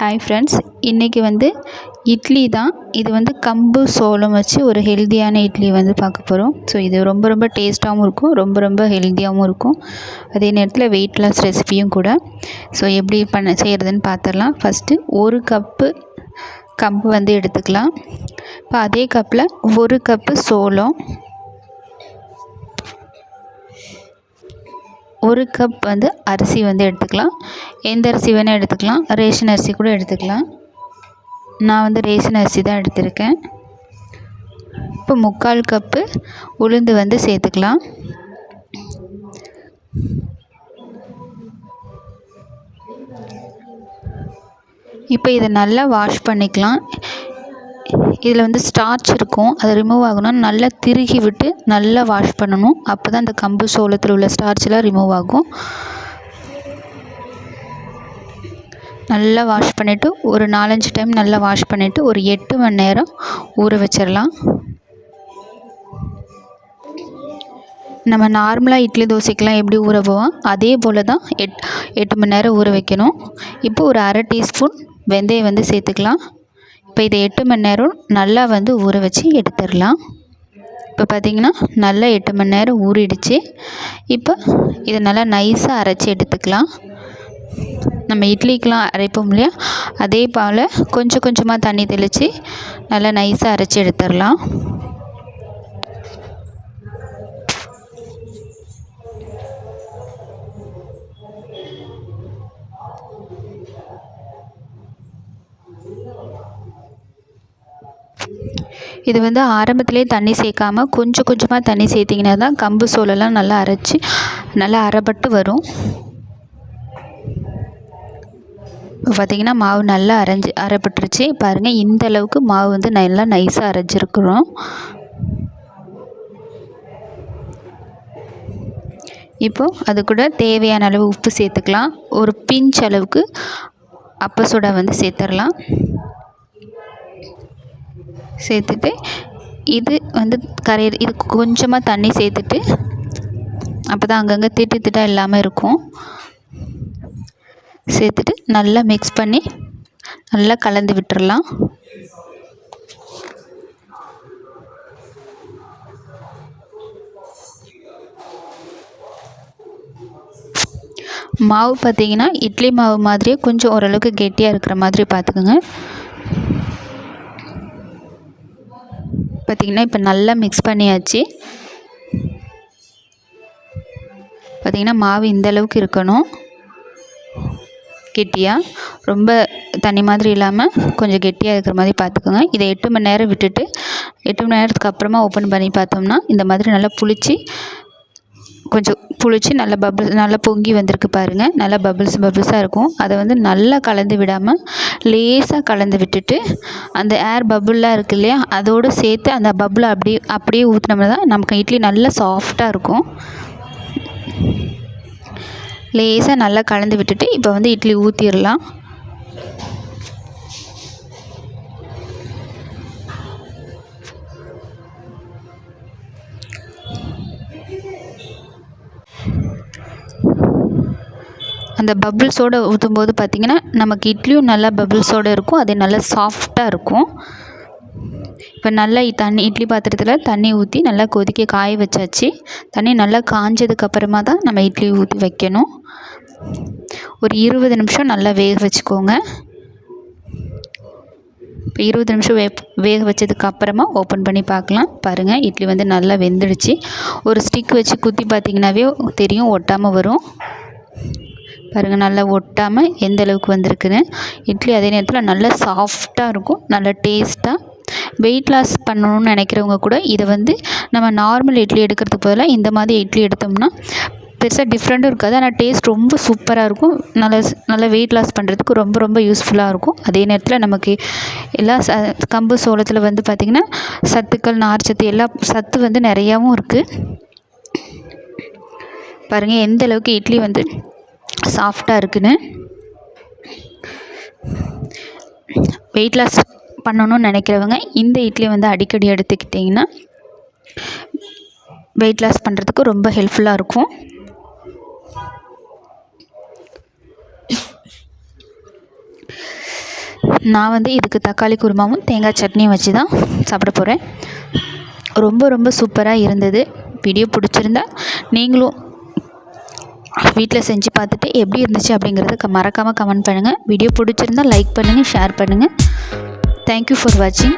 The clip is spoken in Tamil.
ஹாய் ஃப்ரெண்ட்ஸ் இன்றைக்கி வந்து இட்லி தான். இது வந்து கம்பு சோளம் வச்சு ஒரு ஹெல்த்தியான இட்லி வந்து பார்க்க போகிறோம் ஸோ இது ரொம்ப ரொம்ப டேஸ்ட்டாகவும் இருக்கும் ரொம்ப ரொம்ப ஹெல்த்தியாகவும் இருக்கும். அதே நேரத்தில் வெயிட் லாஸ் ரெசிபியும் கூட. ஸோ எப்படி பண்ண செய்கிறதுன்னு பார்த்துடலாம் ஃபஸ்ட்டு ஒரு கப்பு கம்பு வந்து எடுத்துக்கலாம். இப்போ அதே கப்பில் ஒரு கப்பு சோளம் ஒரு கப் வந்து அரிசி வந்து எடுத்துக்கலாம். எந்த அரிசி வேணால் எடுத்துக்கலாம். ரேஷன் அரிசி கூட எடுத்துக்கலாம். நான் வந்து ரேஷன் அரிசி தான் எடுத்திருக்கேன். இப்போ முக்கால் கப்பு உளுந்து வந்து சேர்த்துக்கலாம். இப்போ இதை நல்லா வாஷ் பண்ணிக்கலாம். இதில் வந்து ஸ்டார்ச் இருக்கும். அது ரிமூவ் ஆகணும்னா நல்லா திருகி விட்டு நல்லா வாஷ் பண்ணணும். அப்போ தான் அந்த கம்பு சோளத்தில் உள்ள ஸ்டார்ச்லாம் ரிமூவ் ஆகும். நல்லா வாஷ் பண்ணிவிட்டு ஒரு நாலஞ்சு டைம் நல்லா வாஷ் பண்ணிவிட்டு ஒரு எட்டு மணி நேரம் ஊற வச்சிடலாம். நம்ம நார்மலாக இட்லி தோசைக்கெலாம் எப்படி ஊற போவோம்? அதே போல் தான் எட் எட்டு மணி நேரம் ஊற வைக்கணும். இப்போ ஒரு அரை டீஸ்பூன் வெந்தயம் வந்து சேர்த்துக்கலாம். இப்போ இதை எட்டு மணி நேரம் நல்லா வந்து ஊற வச்சு எடுத்துடலாம். இப்போ பார்த்திங்கன்னா நல்லா எட்டு மணி நேரம் ஊறிடுச்சு. இப்போ இதை நல்லா நைஸாக அரைச்சி எடுத்துக்கலாம். நம்ம இட்லிக்கெலாம் அரைப்போம் இல்லையா? அதே போல் கொஞ்சம் கொஞ்சமாக தண்ணி தெளித்து நல்லா நைஸாக அரைச்சி எடுத்துடலாம். இது வந்து ஆரம்பத்திலே தண்ணி சேர்க்காம கொஞ்சம் கொஞ்சமாக தண்ணி சேர்த்திங்கன்னா தான் கம்பு சோளெல்லாம் நல்லா அரைச்சி நல்லா அரைப்பட்டு வரும். இப்போ பார்த்திங்கன்னா மாவு நல்லா அரைஞ்சி அரைப்பட்டுருச்சு. பாருங்கள் இந்த அளவுக்கு மாவு வந்து நல்லா நைஸாக அரைஞ்சிருக்கிறோம். இப்போது அது கூட தேவையான அளவு உப்பு சேர்த்துக்கலாம். ஒரு பிஞ்ச் அளவுக்கு அப்ப சோடா வந்து சேர்த்துடலாம். சேர்த்துட்டு இது வந்து கரைய இது கொஞ்சமாக தண்ணி சேர்த்துட்டு அப்போ தான் அங்கங்கே திட்டு திட்டாக இல்லாமல் இருக்கும். சேர்த்துட்டு நல்லா மிக்ஸ் பண்ணி நல்லா கலந்து விட்டுறலாம். மாவு பார்த்திங்கன்னா இட்லி மாவு மாதிரியே கொஞ்சம் ஓரளவுக்கு கெட்டியாக இருக்கிற மாதிரி பார்த்துக்குங்க பார்த்திங்கன்னா இப்போ நல்லா மிக்ஸ் பண்ணியாச்சு. பார்த்திங்கன்னா மாவு இந்த அளவுக்கு இருக்கணும். கெட்டியாக ரொம்ப தண்ணி மாதிரி இல்லாமல் கொஞ்சம் கெட்டியாக இருக்கிற மாதிரி பார்த்துக்கோங்க இதை எட்டு மணி நேரம் விட்டுட்டு எட்டு மணி நேரத்துக்கு அப்புறமா ஓப்பன் பண்ணி பார்த்தோம்னா இந்த மாதிரி நல்லா புளிச்சு கொஞ்சம் புளிச்சு நல்லா பபிள் நல்லா பொங்கி வந்திருக்கு பாருங்கள் நல்லா பபுள்ஸ் பபுள்ஸாக இருக்கும். அதை வந்து நல்லா கலந்து விடாமல் லேசாக கலந்து விட்டுட்டு அந்த ஏர் பபுள்லாம் இருக்கு இல்லையா? அதோடு சேர்த்து அந்த பபுளை அப்படியே அப்படியே ஊற்றினோம்னா தான் நமக்கு இட்லி நல்லா சாஃப்டாக இருக்கும். லேசாக நல்லா கலந்து விட்டுட்டு இப்போ வந்து இட்லி ஊற்றிடலாம் அந்த ஊற்றும் ஊற்றும்போது பார்த்திங்கன்னா நமக்கு இட்லியும் நல்லா பபுள்ஸோடு இருக்கும் அது நல்லா சாஃப்டாக இருக்கும். இப்போ நல்லா தண்ணி இட்லி பாத்திரத்தில் தண்ணி ஊற்றி நல்லா கொதிக்க காய வச்சாச்சு. தண்ணி நல்லா காஞ்சதுக்கு அப்புறமா தான் நம்ம இட்லி ஊற்றி வைக்கணும். ஒரு இருபது நிமிஷம் நல்லா வேக வச்சுக்கோங்க. இப்போ இருபது நிமிஷம் வே வேக வச்சதுக்கு அப்புறமா ஓப்பன் பண்ணி பார்க்கலாம். பாருங்கள் இட்லி வந்து நல்லா வெந்துடுச்சு. ஒரு ஸ்டிக் வச்சு குத்தி பார்த்திங்கனாவே தெரியும் ஒட்டாமல் வரும். பாருங்கள் நல்லா ஒட்டாமல் எந்த அளவுக்கு வந்திருக்குன்னு. இட்லி அதே நேரத்தில் நல்லா சாஃப்டாக இருக்கும் நல்லா டேஸ்ட்டாக வெயிட் லாஸ் பண்ணணும்னு நினைக்கிறவங்க கூட இதை வந்து நம்ம நார்மல் இட்லி எடுக்கிறதுக்கு பதிலாக இந்த மாதிரி இட்லி எடுத்தோம்னா பெருசாக டிஃப்ரெண்ட்டும் இருக்காது. ஆனால் டேஸ்ட் ரொம்ப சூப்பராக இருக்கும். நல்லா நல்லா வெயிட் லாஸ் பண்ணுறதுக்கு ரொம்ப ரொம்ப யூஸ்ஃபுல்லாக இருக்கும். அதே நேரத்தில் நமக்கு எல்லா ச கம்பு சோளத்தில் வந்து பார்த்திங்கன்னா சத்துக்கள் நார்ச்சத்து எல்லா சத்து வந்து நிறையாவும் இருக்குது பாருங்கள் எந்த அளவுக்கு இட்லி வந்து சாஃப்டாக இருக்குன்னு வெயிட் லாஸ் பண்ணணும்னு நினைக்கிறவங்க இந்த இட்லி வந்து அடிக்கடி எடுத்துக்கிட்டிங்கன்னா வெயிட் லாஸ் பண்ணுறதுக்கு ரொம்ப ஹெல்ப்ஃபுல்லாக இருக்கும். நான் வந்து இதுக்கு தக்காளி குருமாவும் தேங்காய் சட்னியும் வச்சு தான் சாப்பிட போகிறேன் ரொம்ப ரொம்ப சூப்பராக இருந்தது. வீடியோ பிடிச்சிருந்தா நீங்களும் வீட்டில் செஞ்சு பார்த்துட்டு எப்படி இருந்துச்சு அப்படிங்கிறத மறக்காமல் கமெண்ட் பண்ணுங்கள் வீடியோ பிடிச்சிருந்தா லைக் பண்ணுங்கள் ஷேர் பண்ணுங்கள் தேங்க்யூ ஃபார் வாட்சிங்